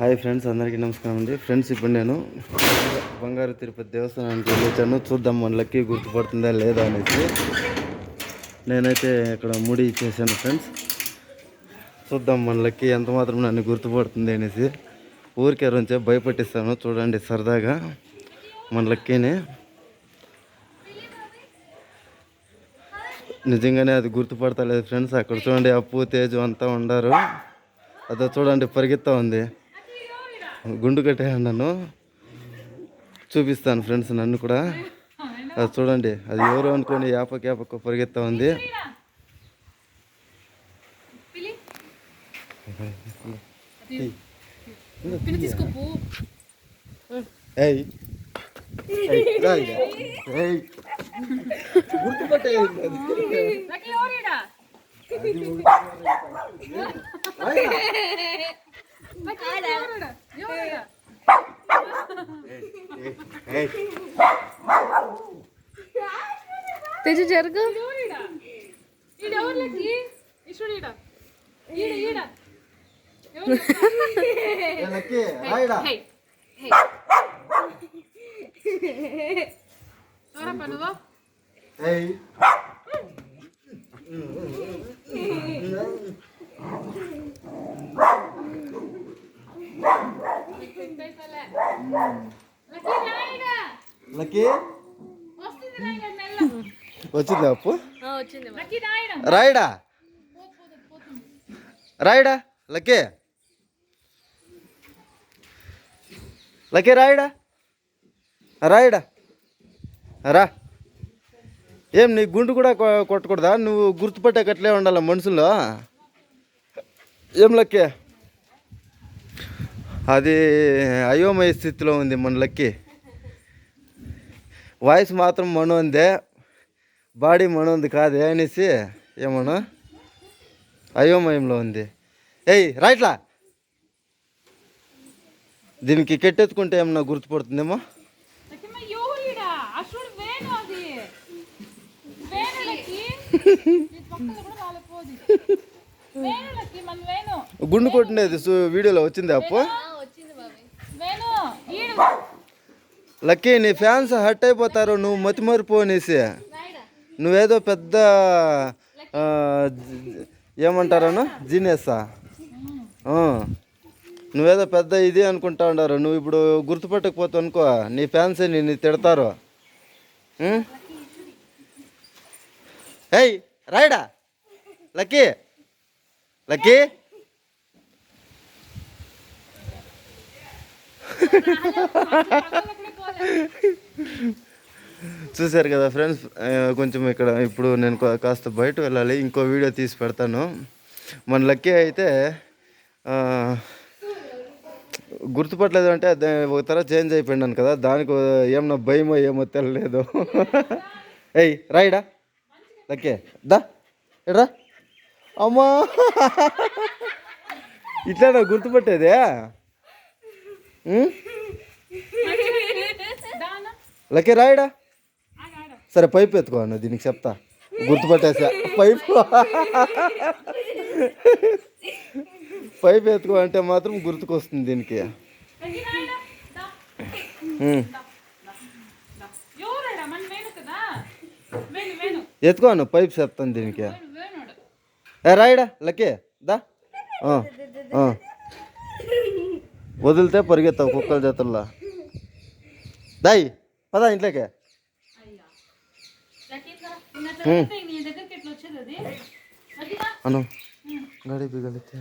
Hi friends అందరికీ నమస్కారం అండి. ఫ్రెండ్స్ ఇప్పుడు నేను బంగారు తిరుపతి దేవస్థానానికి వెళ్ళొచ్చాను. చూద్దాం మన లక్కీ గుర్తుపడుతుందా లేదా అనేసి. నేనైతే ఇక్కడ ముడి ఇచ్చేసాను ఫ్రెండ్స్. చూద్దాం మన లక్కీ ఎంత మాత్రం నన్ను గుర్తుపడుతుంది అనేసి. ఊరికే నుంచే భయపెట్టిస్తాను. చూడండి సరదాగా మన లక్కీని. నిజంగానే అది గుర్తుపడతలేదు ఫ్రెండ్స్. అక్కడ చూడండి అప్పు తేజు అంతా ఉండారు. అదో చూడండి పరిగెత్తా ఉంది. గుండు కట్టే నన్ను చూపిస్తాను ఫ్రెండ్స్ నన్ను కూడా. అది చూడండి అది ఎవరు అనుకోని యాపక యాపక పరిగెత్తా ఉంది. గుర్తుపట్టే లక్కీ ఎవరీడా లక్కీ ఎవరీడా ఎవరీడా ఏయ్. తెజు జరుగు ఎవరీడా ఈడ ఎవరు లక్కీ ఇష్టుడు ఈడ ఈడ ఈడ ఎవరు ఏ లక్కీ, రాయిడా. హే హే ఎవరప్ప నువ్వు ఏయ్. లక్కీ? రాయిడా అప్పు? రాయడా? రాయడా? రాయిడా లక్కే రాయిడా? లక్కీ లక్కీ రా. ఏం నీ గుండు కూడా కొట్టకూడదా? నువ్వు గుర్తుపట్టేకట్లే ఉండాలి మనుషుల్లో. ఏం లక్కే? అది అయోమయ స్థితిలో ఉంది మన లక్కీ వాయిస్ మాత్రం మనోందే బాడీ మనోంది కాదే అనేసి ఏమన్నా అయోమయంలో ఉంది. ఏయ్ రైట్లా దీనికి కెట్టెత్తుకుంటే ఏమన్నా గుర్తుపడుతుందేమో? మన గుండు కొట్టినది సు- వీడియోలో వచ్చింది అప్పు? లక్కీ నీ ఫ్యాన్స్ హట్ అయిపోతారు నువ్వు మతిమరుపు అనేసి. నువ్వేదో పెద్ద ఆ, ఏమంటారను జీనియస్సా? నువ్వేదో పెద్ద ఇది అనుకుంటా ఉండారు. నువ్వు ఇప్పుడు గుర్తుపట్టకపోతావు అనుకో నీ ఫ్యాన్స్ నిన్ను తిడతారు. ఏయ్ రాయడా? లక్కీ? లక్కీ? చూశారు కదా ఫ్రెండ్స్ కొంచెం ఇక్కడ ఇప్పుడు నేను కా- కాస్త బయట వెళ్ళాలి ఇంకో వీడియో తీసి పెడతాను. మన లక్కీ అయితే గుర్తుపట్టలేదు అంటే ఒక తర చేంజ్ అయిపోయినాను కదా దానికి ఏమన్నా భయమో ఏమో తెలియలేదు ఏయ్ రాయిడా? లక్కే దా ఎడ్రా అమ్మా! ఇట్లా గుర్తుపట్టేదే? లక్కీ రాయిడా? సరే పైప్ ఎత్తుకో అన్న దీనికి చెప్తా. గుర్తుపట్టేసా. పైప్. పైప్ ఎత్తుకో అంటే మాత్రం గుర్తుకొస్తుంది దీనికి. ఎత్తుకో అన్న పైప్ చెప్తాను దీనికి. రాయిడా? లక్కీ దా. వదిలితే పరిగెత్తావు కుక్కల చేతుల్లో దాయి పదా ఇంట్లోకే. అను. గడి బిగలితే